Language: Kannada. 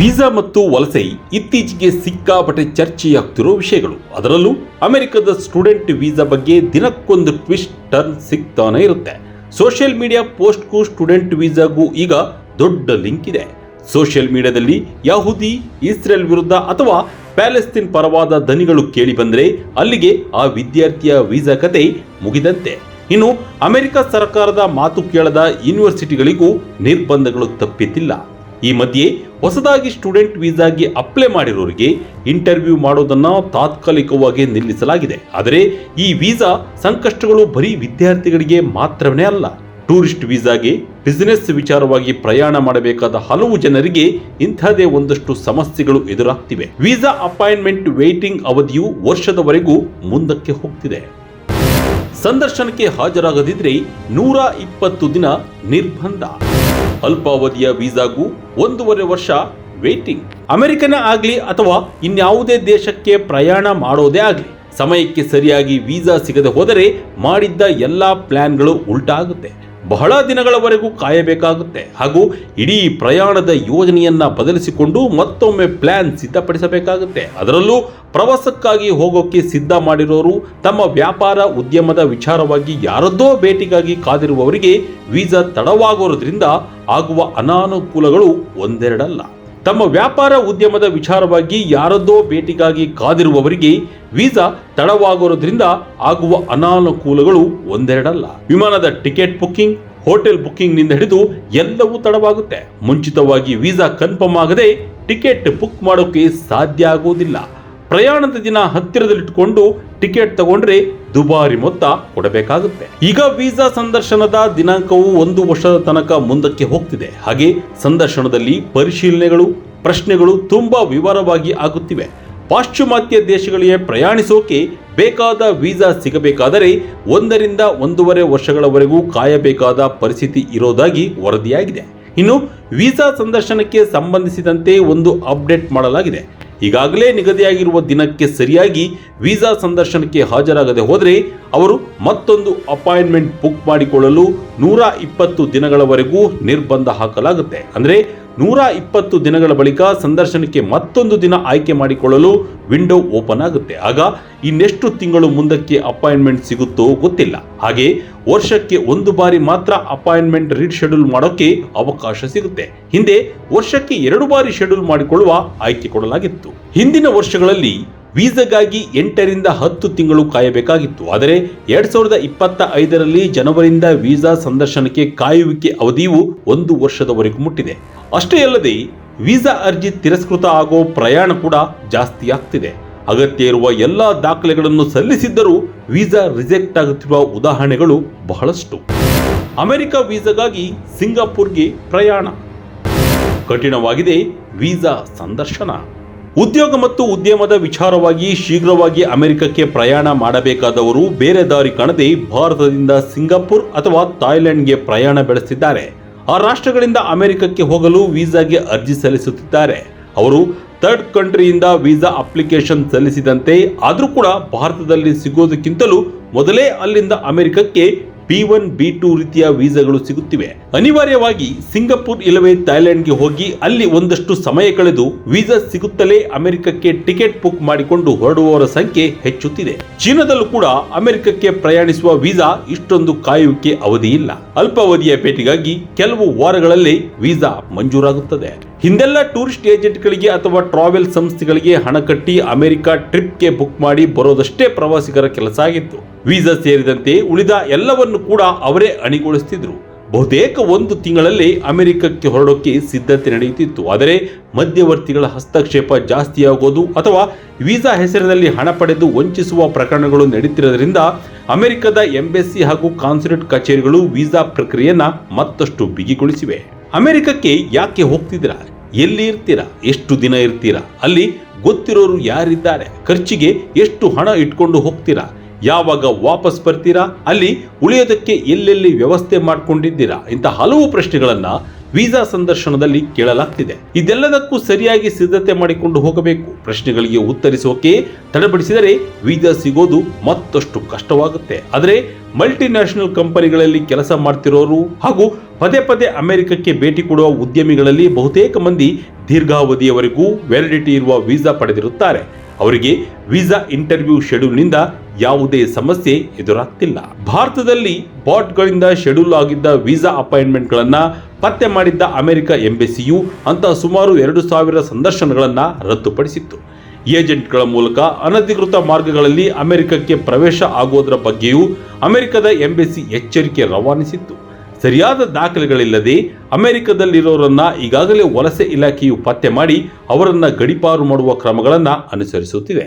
ವೀಸಾ ಮತ್ತು ವಲಸೆ ಇತ್ತೀಚೆಗೆ ಸಿಕ್ಕಾಪಟ್ಟೆ ಚರ್ಚೆಯಾಗ್ತಿರೋ ವಿಷಯಗಳು. ಅದರಲ್ಲೂ ಅಮೆರಿಕದ ಸ್ಟೂಡೆಂಟ್ ವೀಸಾ ಬಗ್ಗೆ ದಿನಕ್ಕೊಂದು ಟ್ವಿಸ್ಟ್ ಟರ್ನ್ ಸಿಗ್ತಾನೆ ಇರುತ್ತೆ. ಸೋಷಿಯಲ್ ಮೀಡಿಯಾ ಪೋಸ್ಟ್ಗೂ ಸ್ಟೂಡೆಂಟ್ ವೀಸಾಗೂ ಈಗ ದೊಡ್ಡ ಲಿಂಕ್ ಇದೆ. ಸೋಷಿಯಲ್ ಮೀಡಿಯಾದಲ್ಲಿ ಯಹೂದಿ, ಇಸ್ರೇಲ್ ವಿರುದ್ಧ ಅಥವಾ ಪ್ಯಾಲೆಸ್ತೀನ್ ಪರವಾದ ದನಿಗಳು ಕೇಳಿ ಬಂದರೆ ಅಲ್ಲಿಗೆ ಆ ವಿದ್ಯಾರ್ಥಿಯ ವೀಸಾ ಕತೆ ಮುಗಿದಂತೆ. ಇನ್ನು ಅಮೆರಿಕ ಸರ್ಕಾರದ ಮಾತು ಕೇಳದ ಯೂನಿವರ್ಸಿಟಿಗಳಿಗೂ ನಿರ್ಬಂಧಗಳು ತಪ್ಪಿತಿಲ್ಲ ಈ ಮಧ್ಯೆ ಹೊಸದಾಗಿ ಸ್ಟೂಡೆಂಟ್ ವೀಸಾಗೆ ಅಪ್ಲೈ ಮಾಡಿರೋರಿಗೆ ಇಂಟರ್ವ್ಯೂ ಮಾಡೋದನ್ನ ತಾತ್ಕಾಲಿಕವಾಗಿ ನಿಲ್ಲಿಸಲಾಗಿದೆ. ಆದರೆ ಈ ವೀಸಾ ಸಂಕಷ್ಟಗಳು ಬರೀ ವಿದ್ಯಾರ್ಥಿಗಳಿಗೆ ಮಾತ್ರವೇ ಅಲ್ಲ, ಟೂರಿಸ್ಟ್ ವೀಸಾಗೆ ಬಿಸಿನೆಸ್ ವಿಚಾರವಾಗಿ ಪ್ರಯಾಣ ಮಾಡಬೇಕಾದ ಹಲವು ಜನರಿಗೆ ಇಂಥದೇ ಒಂದಷ್ಟು ಸಮಸ್ಯೆಗಳು ಎದುರಾಗ್ತಿವೆ. ವೀಸಾ ಅಪಾಯಿಂಟ್ಮೆಂಟ್ ವೇಟಿಂಗ್ ಅವಧಿಯು ವರ್ಷದವರೆಗೂ ಮುಂದಕ್ಕೆ ಹೋಗ್ತಿದೆ. ಸಂದರ್ಶನಕ್ಕೆ ಹಾಜರಾಗದಿದ್ರೆ ನೂರ ಇಪ್ಪತ್ತು ದಿನ ನಿರ್ಬಂಧ. ಅಲ್ಪಾವಧಿಯ ವೀಸಾಗೂ ಒಂದೂವರೆ ವರ್ಷ ವೇಟಿಂಗ್ ಅಮೆರಿಕನ ಆಗಲಿ ಅಥವಾ ಇನ್ಯಾವುದೇ ದೇಶಕ್ಕೆ ಪ್ರಯಾಣ ಮಾಡೋದೇ ಆಗಲಿ, ಸಮಯಕ್ಕೆ ಸರಿಯಾಗಿ ವೀಸಾ ಸಿಗದೆ ಹೋದರೆ ಮಾಡಿದ್ದ ಎಲ್ಲ ಪ್ಲಾನ್ಗಳು ಉಲ್ಟಾ ಆಗುತ್ತೆ ಬಹಳ ದಿನಗಳವರೆಗೂ ಕಾಯಬೇಕಾಗುತ್ತೆ. ಹಾಗೂ ಇಡೀ ಪ್ರಯಾಣದ ಯೋಜನೆಯನ್ನು ಬದಲಿಸಿಕೊಂಡು ಮತ್ತೊಮ್ಮೆ ಪ್ಲ್ಯಾನ್ ಸಿದ್ಧಪಡಿಸಬೇಕಾಗುತ್ತೆ. ಅದರಲ್ಲೂ ಪ್ರವಾಸಕ್ಕಾಗಿ ಹೋಗೋಕ್ಕೆ ಸಿದ್ಧ ಮಾಡಿರೋರು ತಮ್ಮ ವ್ಯಾಪಾರ ಉದ್ಯಮದ ವಿಚಾರವಾಗಿ ಯಾರದ್ದೋ ಭೇಟಿಗಾಗಿ ಕಾದಿರುವವರಿಗೆ ವೀಸಾ ತಡವಾಗೋದ್ರಿಂದ ಆಗುವ ಅನಾನುಕೂಲಗಳು ಒಂದೆರಡಲ್ಲ. ತಮ್ಮ ವ್ಯಾಪಾರ ಉದ್ಯಮದ ವಿಚಾರವಾಗಿ ಯಾರದ್ದೋ ಭೇಟಿಗಾಗಿ ಕಾದಿರುವವರಿಗೆ ವೀಸಾ ತಡವಾಗೋದ್ರಿಂದ ಆಗುವ ಅನಾನುಕೂಲಗಳು ಒಂದೆರಡಲ್ಲ. ವಿಮಾನದ ಟಿಕೆಟ್ ಬುಕ್ಕಿಂಗ್ ಹೋಟೆಲ್ ಬುಕ್ಕಿಂಗ್ನಿಂದ ಹಿಡಿದು ಎಲ್ಲವೂ ತಡವಾಗುತ್ತೆ. ಮುಂಚಿತವಾಗಿ ವೀಸಾ ಕನ್ಫರ್ಮ್ ಆಗದೆ ಟಿಕೆಟ್ ಬುಕ್ ಮಾಡೋಕೆ ಸಾಧ್ಯ ಆಗುವುದಿಲ್ಲ. ಪ್ರಯಾಣದ ದಿನ ಹತ್ತಿರದಲ್ಲಿಟ್ಟುಕೊಂಡು ಟಿಕೆಟ್ ತಗೊಂಡ್ರೆ ದುಬಾರಿ ಮೊತ್ತ ಕೊಡಬೇಕಾಗುತ್ತೆ. ಈಗ ವೀಸಾ ಸಂದರ್ಶನದ ದಿನಾಂಕವು ಒಂದು ವರ್ಷದ ತನಕ ಮುಂದಕ್ಕೆ ಹೋಗ್ತಿದೆ. ಹಾಗೆ ಸಂದರ್ಶನದಲ್ಲಿ ಪರಿಶೀಲನೆಗಳು, ಪ್ರಶ್ನೆಗಳು ತುಂಬಾ ವಿವರವಾಗಿ ಆಗುತ್ತಿವೆ. ಪಾಶ್ಚಿಮಾತ್ಯ ದೇಶಗಳಿಗೆ ಪ್ರಯಾಣಿಸೋಕೆ ಬೇಕಾದ ವೀಸಾ ಸಿಗಬೇಕಾದರೆ ಒಂದರಿಂದ ಒಂದೂವರೆ ವರ್ಷಗಳವರೆಗೂ ಕಾಯಬೇಕಾದ ಪರಿಸ್ಥಿತಿ ಇರೋದಾಗಿ ವರದಿಯಾಗಿದೆ. ಇನ್ನು ವೀಸಾ ಸಂದರ್ಶನಕ್ಕೆ ಸಂಬಂಧಿಸಿದಂತೆ ಒಂದು ಅಪ್ಡೇಟ್ ಮಾಡಲಾಗಿದೆ. ಈಗಾಗಲೇ ನಿಗದಿಯಾಗಿರುವ ದಿನಕ್ಕೆ ಸರಿಯಾಗಿ ವೀಸಾ ಸಂದರ್ಶನಕ್ಕೆ ಹಾಜರಾಗದೆ ಹೋದರೆ ಅವರು ಮತ್ತೊಂದು ಅಪಾಯಿಂಟ್ಮೆಂಟ್ ಬುಕ್ ಮಾಡಿಕೊಳ್ಳಲು ನೂರ ಇಪ್ಪತ್ತು ದಿನಗಳವರೆಗೂ ನಿರ್ಬಂಧ ಹಾಕಲಾಗುತ್ತೆ. ಅಂದರೆ ನೂರ ಇಪ್ಪತ್ತು ದಿನಗಳ ಬಳಿಕ ಸಂದರ್ಶನಕ್ಕೆ ಮತ್ತೊಂದು ದಿನ ಆಯ್ಕೆ ಮಾಡಿಕೊಳ್ಳಲು ವಿಂಡೋ ಓಪನ್ ಆಗುತ್ತೆ. ಆಗ ಇನ್ನೆಷ್ಟು ತಿಂಗಳು ಮುಂದಕ್ಕೆ ಅಪಾಯಿಂಟ್ಮೆಂಟ್ ಸಿಗುತ್ತೋ ಗೊತ್ತಿಲ್ಲ. ಹಾಗೆ ವರ್ಷಕ್ಕೆ ಒಂದು ಬಾರಿ ಮಾತ್ರ ಅಪಾಯಿಂಟ್ಮೆಂಟ್ ರೀಶೆಡ್ಯೂಲ್ ಶೆಡ್ಯೂಲ್ ಮಾಡೋಕೆ ಅವಕಾಶ ಸಿಗುತ್ತೆ. ಹಿಂದೆ ವರ್ಷಕ್ಕೆ ಎರಡು ಬಾರಿ ಶೆಡ್ಯೂಲ್ ಮಾಡಿಕೊಳ್ಳುವ ಆಯ್ಕೆ ಕೊಡಲಾಗಿತ್ತು. ಹಿಂದಿನ ವರ್ಷಗಳಲ್ಲಿ ವೀಸಾಗಾಗಿ ಎಂಟರಿಂದ ಹತ್ತು ತಿಂಗಳು ಕಾಯಬೇಕಾಗಿತ್ತು. ಆದರೆ ಎರಡ್ ಸಾವಿರದ ಇಪ್ಪತ್ತ ಐದರಲ್ಲಿ ಜನವರಿಯಿಂದ ವೀಸಾ ಸಂದರ್ಶನಕ್ಕೆ ಕಾಯುವಿಕೆ ಅವಧಿಯು ಒಂದು ವರ್ಷದವರೆಗೂ ಮುಟ್ಟಿದೆ. ಅಷ್ಟೇ ಅಲ್ಲದೆ ವೀಸಾ ಅರ್ಜಿ ತಿರಸ್ಕೃತ ಆಗೋ ಪ್ರಯಾಣ ಕೂಡ ಜಾಸ್ತಿ ಆಗ್ತಿದೆ. ಅಗತ್ಯ ಇರುವ ಎಲ್ಲ ದಾಖಲೆಗಳನ್ನು ಸಲ್ಲಿಸಿದ್ದರೂ ವೀಸಾ ರಿಜೆಕ್ಟ್ ಆಗುತ್ತಿರುವ ಉದಾಹರಣೆಗಳು ಬಹಳಷ್ಟು. ಅಮೆರಿಕ ವೀಸಾಗಾಗಿ ಸಿಂಗಾಪುರ್ಗೆ ಪ್ರಯಾಣ. ಕಠಿಣವಾಗಿದೆ ವೀಸಾ ಸಂದರ್ಶನ. ಉದ್ಯೋಗ ಮತ್ತು ಉದ್ಯಮದ ವಿಚಾರವಾಗಿ ಶೀಘ್ರವಾಗಿ ಅಮೆರಿಕಕ್ಕೆ ಪ್ರಯಾಣ ಮಾಡಬೇಕಾದವರು ಬೇರೆ ದಾರಿ ಕಾಣದೆ ಭಾರತದಿಂದ ಸಿಂಗಾಪುರ್ ಅಥವಾ ಥಾಯ್ಲೆಂಡ್ಗೆ ಪ್ರಯಾಣ ಬೆಳೆಸಿದ್ದಾರೆ ಆ ರಾಷ್ಟ್ರಗಳಿಂದ ಅಮೆರಿಕಕ್ಕೆ ಹೋಗಲು ವೀಸಾಗೆ ಅರ್ಜಿ ಸಲ್ಲಿಸುತ್ತಿದ್ದಾರೆ. ಅವರು ಥರ್ಡ್ ಕಂಟ್ರಿಯಿಂದ ವೀಸಾ ಅಪ್ಲಿಕೇಶನ್ ಸಲ್ಲಿಸಿದಂತೆ ಆದರೂ ಕೂಡ ಭಾರತದಲ್ಲಿ ಸಿಗೋದಕ್ಕಿಂತಲೂ ಮೊದಲೇ ಅಲ್ಲಿಂದ ಅಮೆರಿಕಕ್ಕೆ ಬಿ ಒನ್, ಬಿ ಟೂ ರೀತಿಯ ವೀಸಾಗಳು ಸಿಗುತ್ತಿವೆ. ಅನಿವಾರ್ಯವಾಗಿ ಸಿಂಗಪುರ್ ಇಲ್ಲವೇ ಥೈಲ್ಯಾಂಡ್ಗೆ ಹೋಗಿ ಅಲ್ಲಿ ಒಂದಷ್ಟು ಸಮಯ ಕಳೆದು ವೀಸಾ ಸಿಗುತ್ತಲೇ ಅಮೆರಿಕಕ್ಕೆ ಟಿಕೆಟ್ ಬುಕ್ ಮಾಡಿಕೊಂಡು ಹೊರಡುವವರ ಸಂಖ್ಯೆ ಹೆಚ್ಚುತ್ತಿದೆ. ಚೀನಾದಲ್ಲೂ ಕೂಡ ಅಮೆರಿಕಕ್ಕೆ ಪ್ರಯಾಣಿಸುವ ವೀಸಾ ಇಷ್ಟೊಂದು ಕಾಯುವಿಕೆ ಅವಧಿ ಇಲ್ಲ ಅಲ್ಪಾವಧಿಯ ಭೇಟಿಗಾಗಿ ಕೆಲವು ವಾರಗಳಲ್ಲಿ ವೀಸಾ ಮಂಜೂರಾಗುತ್ತದೆ. ಹಿಂದೆಲ್ಲ ಟೂರಿಸ್ಟ್ ಏಜೆಂಟ್ಗಳಿಗೆ ಅಥವಾ ಟ್ರಾವೆಲ್ ಸಂಸ್ಥೆಗಳಿಗೆ ಹಣ ಕಟ್ಟಿ ಅಮೆರಿಕ ಟ್ರಿಪ್ಗೆ ಬುಕ್ ಮಾಡಿ ಬರೋದಷ್ಟೇ ಪ್ರವಾಸಿಗರ ಕೆಲಸ ಆಗಿತ್ತು. ವೀಸಾ ಸೇರಿದಂತೆ ಉಳಿದ ಎಲ್ಲವನ್ನು ಕೂಡ ಅವರೇ ಅಣಿಗೊಳಿಸ್ತಿದ್ರು. ಬಹುತೇಕ ಒಂದು ತಿಂಗಳಲ್ಲಿ ಅಮೆರಿಕಕ್ಕೆ ಹೊರಡೋಕೆ ಸಿದ್ಧತೆ ನಡೆಯುತ್ತಿತ್ತು. ಆದರೆ ಮಧ್ಯವರ್ತಿಗಳ ಹಸ್ತಕ್ಷೇಪ ಜಾಸ್ತಿಯಾಗೋದು ಅಥವಾ ವೀಸಾ ಹೆಸರಿನಲ್ಲಿ ಹಣ ಪಡೆದು ವಂಚಿಸುವ ಪ್ರಕರಣಗಳು ನಡೀತಿರೋದ್ರಿಂದ ಅಮೆರಿಕದ ಎಂಬೆಸಿ ಹಾಗೂ ಕಾನ್ಸುಲೇಟ್ ಕಚೇರಿಗಳು ವೀಸಾ ಪ್ರಕ್ರಿಯೆಯನ್ನು ಮತ್ತಷ್ಟು ಬಿಗಿಗೊಳಿಸಿವೆ. ಅಮೆರಿಕಕ್ಕೆ ಯಾಕೆ ಹೋಗ್ತಿದ್ದೀರಾ? ಎಲ್ಲಿ ಇರ್ತೀರಾ? ಎಷ್ಟು ದಿನ ಇರ್ತೀರಾ? ಅಲ್ಲಿ ಗೊತ್ತಿರೋರು ಯಾರಿದ್ದಾರೆ? ಖರ್ಚಿಗೆ ಎಷ್ಟು ಹಣ ಇಟ್ಕೊಂಡು ಹೋಗ್ತೀರಾ? ಯಾವಾಗ ವಾಪಸ್ ಬರ್ತೀರಾ? ಅಲ್ಲಿ ಉಳಿಯೋದಕ್ಕೆ ಎಲ್ಲೆಲ್ಲಿ ವ್ಯವಸ್ಥೆ ಮಾಡಿಕೊಂಡಿದ್ದೀರಾ? ಇಂಥ ಹಲವು ಪ್ರಶ್ನೆಗಳನ್ನ ವೀಸಾ ಸಂದರ್ಶನದಲ್ಲಿ ಕೇಳಲಾಗ್ತಿದೆ. ಇದೆಲ್ಲದಕ್ಕೂ ಸರಿಯಾಗಿ ಸಿದ್ಧತೆ ಮಾಡಿಕೊಂಡು ಹೋಗಬೇಕು. ಪ್ರಶ್ನೆಗಳಿಗೆ ಉತ್ತರಿಸೋಕೆ ತಡಪಡಿಸಿದರೆ ವೀಸಾ ಸಿಗೋದು ಮತ್ತಷ್ಟು ಕಷ್ಟವಾಗುತ್ತೆ. ಆದರೆ ಮಲ್ಟಿನ್ಯಾಷನಲ್ ಕಂಪನಿಗಳಲ್ಲಿ ಕೆಲಸ ಮಾಡ್ತಿರೋರು ಹಾಗೂ ಪದೇ ಪದೇ ಅಮೆರಿಕಕ್ಕೆ ಭೇಟಿ ಕೊಡುವ ಉದ್ಯಮಿಗಳಲ್ಲಿ ಬಹುತೇಕ ಮಂದಿ ದೀರ್ಘಾವಧಿಯವರೆಗೂ ವ್ಯಾಲಿಡಿಟಿ ಇರುವ ವೀಸಾ ಪಡೆದಿರುತ್ತಾರೆ. ಅವರಿಗೆ ವೀಸಾ ಇಂಟರ್ವ್ಯೂ ಶೆಡ್ಯೂಲ್ನಿಂದ ಯಾವುದೇ ಸಮಸ್ಯೆ ಎದುರಾಗ್ತಿಲ್ಲ. ಭಾರತದಲ್ಲಿ ಬಾಟ್ಗಳಿಂದ ಶೆಡ್ಯೂಲ್ ಆಗಿದ್ದ ವೀಸಾ ಅಪಾಯಿಂಟ್ಮೆಂಟ್ಗಳನ್ನು ಪತ್ತೆ ಮಾಡಿದ್ದ ಅಮೆರಿಕ ಎಂಬೆಸಿಯು ಅಂತ ಸುಮಾರು ಎರಡು ಸಾವಿರ ಸಂದರ್ಶನಗಳನ್ನು ರದ್ದುಪಡಿಸಿತ್ತು. ಏಜೆಂಟ್ಗಳ ಮೂಲಕ ಅನಧಿಕೃತ ಮಾರ್ಗಗಳಲ್ಲಿ ಅಮೆರಿಕಕ್ಕೆ ಪ್ರವೇಶ ಆಗೋದರ ಬಗ್ಗೆಯೂ ಅಮೆರಿಕದ ಎಂಬೆಸಿ ಎಚ್ಚರಿಕೆ ರವಾನಿಸಿತ್ತು. ಸರಿಯಾದ ದಾಖಲೆಗಳಿಲ್ಲದೆ ಅಮೆರಿಕದಲ್ಲಿರೋರನ್ನ ಈಗಾಗಲೇ ವಲಸೆ ಇಲಾಖೆಯು ಪತ್ತೆ ಮಾಡಿ ಅವರನ್ನ ಗಡಿಪಾರು ಮಾಡುವ ಕ್ರಮಗಳನ್ನು ಅನುಸರಿಸುತ್ತಿದೆ